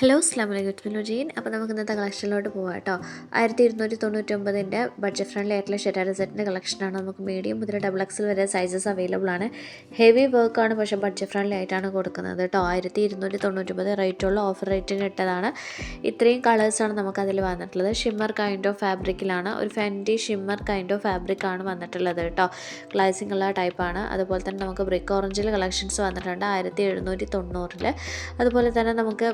Hello അസ്ലാം വലൈക്കും gene അപ്പോൾ നമുക്ക് ഇന്നത്തെ കളക്ഷനിലോട്ട് പോകാം കേട്ടോ. ആയിരത്തി ഇരുന്നൂറ്റി തൊണ്ണൂറ്റൊമ്പതിന്റെ ബഡ്ജറ്റ് ഫ്രണ്ട്ലി ആയിട്ടുള്ള ഷെറ്റാർ സെറ്റിന്റെ കളക്ഷനാണ് നമുക്ക് മീഡിയം മുതൽ ഡബിൾ എക്സിൽ വരെ സൈസസ് അവൈലബിൾ ആണ്. ഹെവി വർക്കാണ് പക്ഷേ ബഡ്ജറ്റ് ഫ്രണ്ട്ലി ആയിട്ടാണ് കൊടുക്കുന്നത് കേട്ടോ. ആയിരത്തി ഇരുന്നൂറ്റി തൊണ്ണൂറ്റൊമ്പത് റേറ്റുള്ള ഓഫർ റേറ്റിന് ഇട്ടതാണ്. ഇത്രയും കളേഴ്സാണ് നമുക്ക് അതിൽ വന്നിട്ടുള്ളത്. ഷിമ്മർ കൈൻഡ് ഓഫ് ഫാബ്രിക്കിലാണ് ഒരു Fendi shimmer kind of fabric ആണ് വന്നിട്ടുള്ളത് കേട്ടോ. ക്ലാസിംഗ് ഉള്ള ടൈപ്പാണ് അതുപോലെ തന്നെ നമുക്ക് ബ്രിക്ക് ഓറഞ്ചിൽ കളക്ഷൻസ് വന്നിട്ടുണ്ട് ആയിരത്തി എഴുന്നൂറ്റി തൊണ്ണൂറിൽ അതുപോലെ തന്നെ നമുക്ക്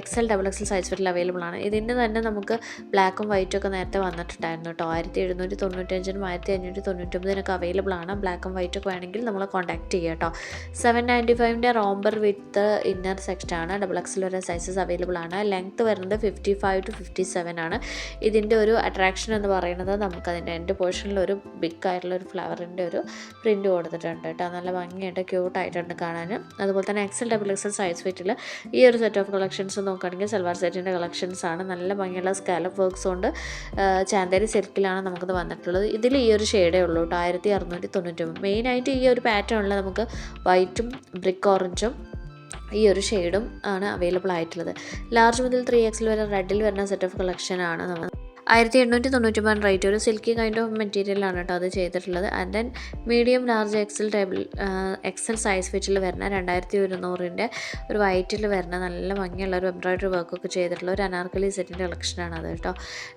എക്സൽ ഡബിൾ എക്സൽ സൈസ് വരിൽ അവൈലബിൾ ആണ്. ഇതിന്റെ തന്നെ നമുക്ക് ബ്ലാക്കും വൈറ്റും ഒക്കെ നേരത്തെ വന്നിട്ടുണ്ടായിരുന്നു കേട്ടോ ആയിരത്തി എഴുന്നൂറ്റി തൊണ്ണൂറ്റഞ്ചിനും ആയിരത്തി അഞ്ഞൂറ്റി തൊണ്ണൂറ്റൊമ്പതിനൊക്കെ അവൈലബിൾ ആണ് ബ്ലാക്കും വൈറ്റും ഒക്കെ വേണമെങ്കിൽ നമ്മൾ കോൺടാക്ട് ചെയ്യുക കേട്ടോ സെവൻ നയന്റി ഫൈവിന്റെ റോംബർ വിത്ത് ഇന്നർ സെക്ഷൻ ആണ്. ഡബിൾ എക്സൽ വരെ സൈസസ് അവൈലബിൾ ആണ്. ലെങ്ത്ത് വരുന്നത് fifty five to fifty seven ആണ്. ഇതിന്റെ ഒരു അട്രാക്ഷൻ എന്ന് പറയുന്നത് നമുക്ക് നമുക്കതിന്റെ എന്റെ പോർഷനിൽ ഒരു ബിഗ് ആയിട്ടുള്ള ഒരു ഫ്ലവറിന്റെ ഒരു പ്രിന്റ് കൊടുത്തിട്ടുണ്ട് കേട്ടോ നല്ല ഭംഗിയായിട്ട് ക്യൂട്ടായിട്ടുണ്ട് കാണാൻ അതുപോലെ തന്നെ എക്സൽ ഡബിൾ എക്സൽ സൈസ് ഫിറ്റിൽ ഈ ഒരു സെറ്റ് ഓഫ് കളക്ഷൻസ് നോക്കുകയാണെങ്കിൽ സൽവാർ സെറ്റിന്റെ കളക്ഷൻസ് ആണ്. നല്ല ഭംഗിയുള്ള സ്കാലപ്പ് വർക്ക്സ് കൊണ്ട് ചാന്തേരി സിൽക്കിലാണ് നമുക്കത് വന്നിട്ടുള്ളത്. ഇതിൽ ഈ ഒരു ഷെയ്ഡേ ഉള്ളൂ കേട്ടോ. ആയിരത്തി അറുന്നൂറ്റി തൊണ്ണൂറ്റൊമ്പത് മെയിനായിട്ട് ഈ ഒരു പാറ്റേണിൽ നമുക്ക് വൈറ്റും ബ്രിക്ക് ഓറഞ്ചും ഈ ഒരു ഷെയ്ഡും ആണ് അവൈലബിൾ ആയിട്ടുള്ളത്. ലാർജ് മുതൽ ത്രീ എക്സിൽ വരെ റെഡിൽ വരുന്ന സെറ്റ് ഓഫ് കളക്ഷൻ ആണ് നമ്മൾ ആയിരത്തി എണ്ണൂറ്റി തൊണ്ണൂറ്റി റേറ്റ്. ഒരു സിൽക്കി കൈൻഡ് ഓഫ് മെറ്റീരിയലാണ് കേട്ടോ അത് ചെയ്തിട്ടുള്ളത്. And then medium large XL double XL size വെച്ചിൽ വരുന്ന രണ്ടായിരത്തി ഒരുന്നൂറിന്റെ ഒരു വൈറ്റിൽ വരുന്ന നല്ല ഭംഗിയുള്ള ഒരു എംബ്രോയ്ഡറി വർക്കൊക്കെ ചെയ്തിട്ടുള്ള ഒരു അനാർക്കലി സെറ്റിന്റെ കളക്ഷനാണ് അത് കേട്ടോ.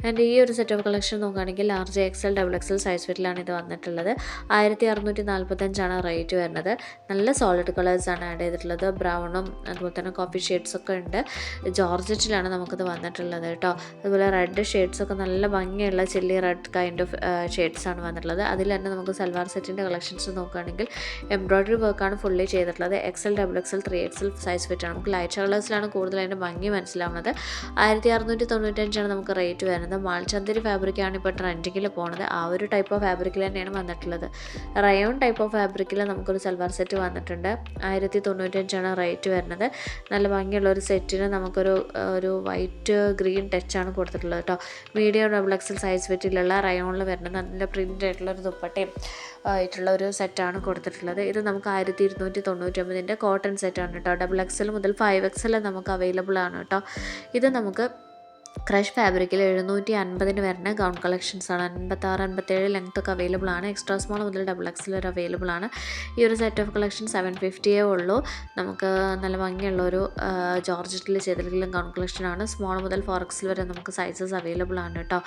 ആൻഡ് ഈ ഒരു സെറ്റ് ഓഫ് കളക്ഷൻ നോക്കുകയാണെങ്കിൽ large XL double XL size വെറ്റിലാണ് ഇത് വന്നിട്ടുള്ളത്. ആയിരത്തി അറുന്നൂറ്റി നാൽപ്പത്തഞ്ചാണ് റേറ്റ് വരുന്നത്. നല്ല സോളിഡ് കളേഴ്സാണ് ആഡ് ചെയ്തിട്ടുള്ളത്. ബ്രൗണും അതുപോലെ തന്നെ കോഫി ഷെയ്ഡ്സൊക്കെ ഉണ്ട്. ജോർജറ്റിലാണ് നമുക്കത് വന്നിട്ടുള്ളത് കേട്ടോ. അതുപോലെ റെഡ് ഷെയ്ഡ്സ് ഒക്കെ നല്ല ഭംഗിയുള്ള chilli red kind of shades ആണ് വന്നിട്ടുള്ളത്. അതിൽ തന്നെ നമുക്ക് സൽവാർ സെറ്റിന്റെ കളക്ഷൻസ് നോക്കുകയാണെങ്കിൽ എംബ്രോയ്ഡറി വർക്കാണ് ഫുള്ളി ചെയ്തിട്ടുള്ളത്. XL double XL three XL size ഫിറ്റാണ് നമുക്ക് ലൈറ്റ് കളേഴ്സിലാണ് കൂടുതൽ അതിന്റെ ഭംഗി മനസ്സിലാവുന്നത്. ആയിരത്തി അറുന്നൂറ്റി തൊണ്ണൂറ്റഞ്ചാണ് നമുക്ക് റേറ്റ് വരുന്നത്. മാൾചന്ദരി ഫാബ്രിക്കാണ് ഇപ്പോൾ ട്രെൻഡിങ്ങിൽ പോകുന്നത് ആ ഒരു ടൈപ്പ് ഓഫ് ഫാബ്രിക്കിൽ തന്നെയാണ് വന്നിട്ടുള്ളത്. റയോൺ ടൈപ്പ് ഓഫ് ഫാബ്രിക്കിൽ നമുക്കൊരു സൽവാർ സെറ്റ് വന്നിട്ടുണ്ട്. ആയിരത്തി തൊണ്ണൂറ്റഞ്ചാണ് റേറ്റ് വരുന്നത്. നല്ല ഭംഗിയുള്ള ഒരു സെറ്റിന് നമുക്കൊരു ഒരു വൈറ്റ് ഗ്രീൻ ടച്ചാണ് കൊടുത്തിട്ടുള്ളത് കേട്ടോ മീഡിയം ഡബിൾ എക്സൽ സൈസ് വെറ്റിലുള്ള റയോണിൽ വരുന്ന നല്ല പ്രിന്റ് ആയിട്ടുള്ള ഒരു ദുപ്പട്ടയും ആയിട്ടുള്ള ഒരു സെറ്റാണ് കൊടുത്തിട്ടുള്ളത്. ഇത് നമുക്ക് ആയിരത്തി ഇരുന്നൂറ്റി തൊണ്ണൂറ്റൊമ്പതിന്റെ കോട്ടൺ സെറ്റാണ് കേട്ടോ ഡബിൾ എക്സൽ മുതൽ ഫൈവ് എക്സൽ നമുക്ക് അവൈലബിൾ ആണ് കേട്ടോ ഇത് നമുക്ക് ക്രഷ് ഫാബ്രിക്കിൽ എഴുന്നൂറ്റി അൻപതിന് വരുന്ന ഗൗൺ കളക്ഷൻസ് ആണ്. അൻപത്താറ് അൻപത്തേഴ് ലെങ്ത് ഒക്കെ അവൈലബിൾ ആണ്. എക്സ്ട്രാ സ്മോൾ മുതൽ ഡബിൾ എക്സിൽ വരെ അവൈലബിൾ ആണ്. ഈ ഒരു സെറ്റ് ഓഫ് കളക്ഷൻ സെവൻ ഫിഫ്റ്റിയേ ഉള്ളൂ. നമുക്ക് നല്ല ഭംഗിയുള്ള ഒരു ജോർജറ്റിൽ ചെയ്തിട്ടുള്ള ഗൗൺ കളക്ഷൻ ആണ്. സ്മോൾ മുതൽ ഫോർ എക്സിൽ വരെ നമുക്ക് സൈസസ് അവൈലബിൾ ആണ് കേട്ടോ.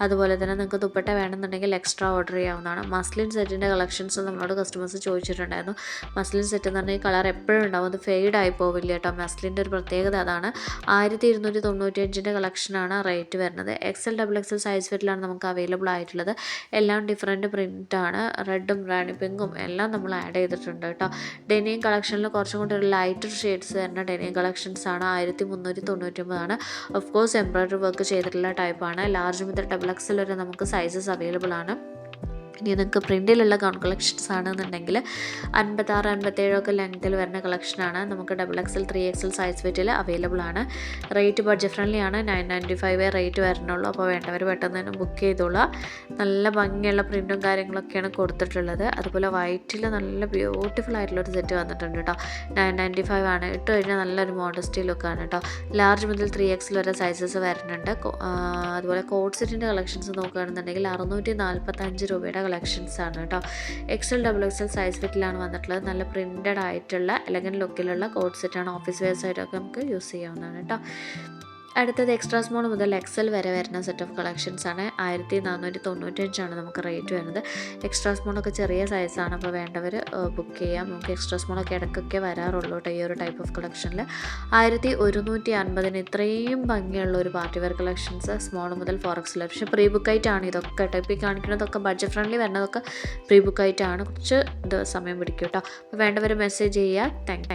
അതുപോലെ തന്നെ നിങ്ങൾക്ക് ദുപ്പട്ട വേണമെന്നുണ്ടെങ്കിൽ എക്സ്ട്രാ ഓർഡർ ചെയ്യാവുന്നതാണ്. മസ്ലിൻ സെറ്റിന്റെ കളക്ഷൻസ് നമ്മളോട് കസ്റ്റമേഴ്സ് ചോദിച്ചിട്ടുണ്ടായിരുന്നു. മസ്ലിൻ സെറ്റ് എന്ന് പറഞ്ഞാൽ കളർ എപ്പോഴും ഉണ്ടാവും. അത് ഫെയ്ഡ് ആയി പോവില്ല കേട്ടോ. മസ്ലിന്റെ ഒരു പ്രത്യേകത അതാണ്. ആയിരത്തി ഇരുന്നൂറ്റി തൊണ്ണൂറ്റി അഞ്ചിന്റെ കളക്ഷൻ ആണ് റേറ്റ് വരുന്നത്. എക്സൽ ഡബിൾ എക്സൽ സൈസ് ഫിറ്റിലാണ് നമുക്ക് അവൈലബിൾ ആയിട്ടുള്ളത്. എല്ലാം ഡിഫറെന്റ് പ്രിന്റാണ് റെഡും റാണി പിങ്കും എല്ലാം നമ്മൾ ആഡ് ചെയ്തിട്ടുണ്ട് കേട്ടോ. ഡെനിയും കളക്ഷനിൽ കുറച്ചും കൂടി ഒരു ലൈറ്റർ ഷെയ്ഡ്സ് വരുന്ന ഡെനിയും കളക്ഷൻസ് ആണ്. ആയിരത്തി മുന്നൂറ്റി തൊണ്ണൂറ്റൊമ്പതാണ് ഓഫ് കോഴ്സ് എംബ്രോയിഡറി വർക്ക് ചെയ്തിട്ടുള്ള ടൈപ്പാണ് ലാർജ് മുതൽ ഡബിൾ എക്സൽ വരെ നമുക്ക് സൈസസ് അവൈലബിൾ ആണ്. ഇനി നിങ്ങൾക്ക് പ്രിന്റിലുള്ള ഗൗൺ കളക്ഷൻസ് ആണെന്നുണ്ടെങ്കിൽ അൻപത്താറ് അൻപത്തേഴൊക്കെ ലെങ്ത്തിൽ വരുന്ന കളക്ഷനാണ്. നമുക്ക് double XL three XL size വെറ്റിൽ available ആണ്. റേറ്റ് ബഡ്ജറ്റ് ഫ്രണ്ട്ലി ആണ്. നയൻ നയന്റി ഫൈവ് റേറ്റ് വരണുള്ളൂ. അപ്പോൾ വേണ്ടവർ പെട്ടെന്ന് തന്നെ ബുക്ക് ചെയ്തോളാം നല്ല ഭംഗിയുള്ള പ്രിന്റും കാര്യങ്ങളൊക്കെയാണ് കൊടുത്തിട്ടുള്ളത്. അതുപോലെ വൈറ്റിൽ നല്ല ബ്യൂട്ടിഫുൾ ആയിട്ടുള്ള ഒരു സെറ്റ് വന്നിട്ടുണ്ട് കേട്ടോ. നയൻ നയന്റി ഫൈവ് ആണ്. ഇട്ട് കഴിഞ്ഞാൽ നല്ലൊരു മോഡസ്റ്റി ലുക്കാണ് കേട്ടോ. ലാർജ് മുതൽ ത്രീ എക്സിൽ വരെ സൈസസ് വരുന്നുണ്ട്. അതുപോലെ കോഡ് സെറ്റിന്റെ കളക്ഷൻസ് നോക്കുകയാണെന്നുണ്ടെങ്കിൽ അറുന്നൂറ്റി നാൽപ്പത്തഞ്ച് രൂപയുടെ കളക്ഷൻസ് ആണ് കേട്ടോ. എക്സൽ ഡബിൾ എക്സൽ സൈസ് ഫിറ്റിലാണ് വന്നിട്ടുള്ളത്. നല്ല പ്രിന്റഡ് ആയിട്ടുള്ള എലഗൻ ലുക്കിലുള്ള കോഡ് സെറ്റാണ് ഓഫീസ് വെയർസ് ആയിട്ടൊക്കെ നമുക്ക് യൂസ് ചെയ്യാവുന്നതാണ് കേട്ടോ. അടുത്തത് എക്സ്ട്രാ സ്മോൾ മുതൽ എക്സൽ വരെ വരുന്ന സെറ്റ് ഓഫ് കളക്ഷൻസ് ആണ്. ആയിരത്തി നാനൂറ്റി തൊണ്ണൂറ്റഞ്ചാണ് നമുക്ക് റേറ്റ് വരുന്നത്. എക്സ്ട്രാ സ്മോളൊക്കെ ചെറിയ സൈസാണ് അപ്പോൾ വേണ്ടവർ ബുക്ക് ചെയ്യാം. നമുക്ക് എക്സ്ട്രാ സ്മോളൊക്കെ ഇടയ്ക്കൊക്കെ വരാറുള്ളൂ കേട്ടോ ഈ ഒരു ടൈപ്പ് ഓഫ് കളക്ഷനിൽ ആയിരത്തി ഒരുന്നൂറ്റി അൻപതിന് ഇത്രയും ഭംഗിയുള്ള ഒരു പാർട്ടി വെയർ കളക്ഷൻസ് സ്മോൾ മുതൽ ഫോർ എക്സിൽ പക്ഷേ പ്രീ ബുക്കായിട്ടാണ് ഇതൊക്കെ ടൈപ്പ് കാണിക്കുന്നതൊക്കെ ബഡ്ജറ്റ് ഫ്രണ്ട്ലി വരുന്നതൊക്കെ പ്രീ ബുക്കായിട്ടാണ് കുറച്ച് ഇത് സമയം പിടിക്കും കേട്ടോ അപ്പോൾ വേണ്ടവർ മെസ്സേജ് ചെയ്യുക താങ്ക്